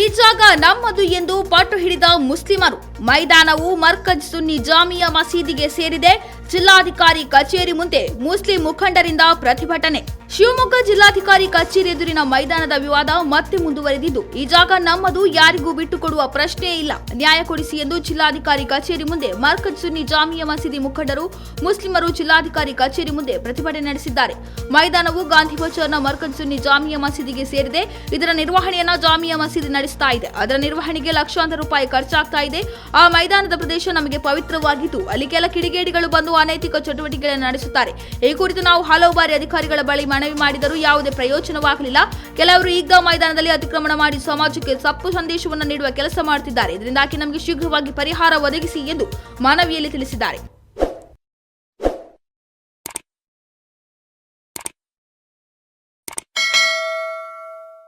ಈ ಜಾಗ ನಮ್ಮದು ಎಂದು ಪಟ್ಟು ಹಿಡಿದ ಮುಸ್ಲಿಮರು. ಮೈದಾನವು ಮರ್ಕಜ್ ಸುನ್ನಿ ಜಾಮಿಯಾ ಮಸೀದಿಗೆ ಸೇರಿದೆ. ಜಿಲ್ಲಾಧಿಕಾರಿ ಕಚೇರಿ ಮುಂದೆ ಮುಸ್ಲಿಂ ಮುಖಂಡರಿಂದ ಪ್ರತಿಭಟನೆ. ಶಿವಮೊಗ್ಗ ಜಿಲ್ಲಾಧಿಕಾರಿ ಕಚೇರಿ ಎದುರಿನ ಮೈದಾನದ ವಿವಾದ ಮತ್ತೆ ಮುಂದುವರೆದಿದ್ದು, ಈ ಜಾಗ ನಮ್ಮದು, ಯಾರಿಗೂ ಬಿಟ್ಟುಕೊಡುವ ಪ್ರಶ್ನೆಯೇ ಇಲ್ಲ. ನ್ಯಾಯ ಕೊಡಿಸಿ ಎಂದು ಜಿಲ್ಲಾಧಿಕಾರಿ ಕಚೇರಿ ಮುಂದೆ ಮರ್ಕಜ್ ಸುನ್ನಿ ಜಾಮಿಯಾ ಮಸೀದಿ ಮುಖಂಡರು, ಮುಸ್ಲಿಮರು ಜಿಲ್ಲಾಧಿಕಾರಿ ಕಚೇರಿ ಮುಂದೆ ಪ್ರತಿಭಟನೆ ನಡೆಸಿದ್ದಾರೆ. ಮೈದಾನವು ಗಾಂಧಿ ಬಚರ್ನ ಮರ್ಕಜ್ ಸುನ್ನಿ ಜಾಮಿಯಾ ಮಸೀದಿಗೆ ಸೇರಿದೆ. ಇದರ ನಿರ್ವಹಣೆಯನ್ನ ಜಾಮಿಯಾ ಮಸೀದಿ ನಡೆಸ್ತಾ ಇದೆ. ಅದರ ನಿರ್ವಹಣೆಗೆ ಲಕ್ಷಾಂತರ ರೂಪಾಯಿ ಖರ್ಚಾಗ್ತಾ ಇದೆ. ಆ ಮೈದಾನದ ಪ್ರದೇಶ ನಮಗೆ ಪವಿತ್ರವಾಗಿದ್ದು, ಅಲ್ಲಿ ಕೆಲ ಕಿಡಿಗೇಡಿಗಳು ಬಂದು ಅನೈತಿಕ ಚಟುವಟಿಕೆಗಳನ್ನು ನಡೆಸುತ್ತಾರೆ. ಈ ಕುರಿತು ನಾವು ಹಲವು ಬಾರಿ ಅಧಿಕಾರಿಗಳ ಬಳಿ ಮನವಿ ಮಾಡಿದರೂ ಯಾವುದೇ ಪ್ರಯೋಜನವಾಗಲಿಲ್ಲ. ಕೆಲವರು ಈಗ ಮೈದಾನದಲ್ಲಿ ಅತಿಕ್ರಮಣ ಮಾಡಿ ಸಮಾಜಕ್ಕೆ ತಪ್ಪು ಸಂದೇಶವನ್ನು ನೀಡುವ ಕೆಲಸ ಮಾಡುತ್ತಿದ್ದಾರೆ. ಇದರಿಂದಾಗಿ ನಮಗೆ ಶೀಘ್ರವಾಗಿ ಪರಿಹಾರ ಒದಗಿಸಿ ಎಂದು ಮನವಿಯಲ್ಲಿ ತಿಳಿಸಿದ್ದಾರೆ.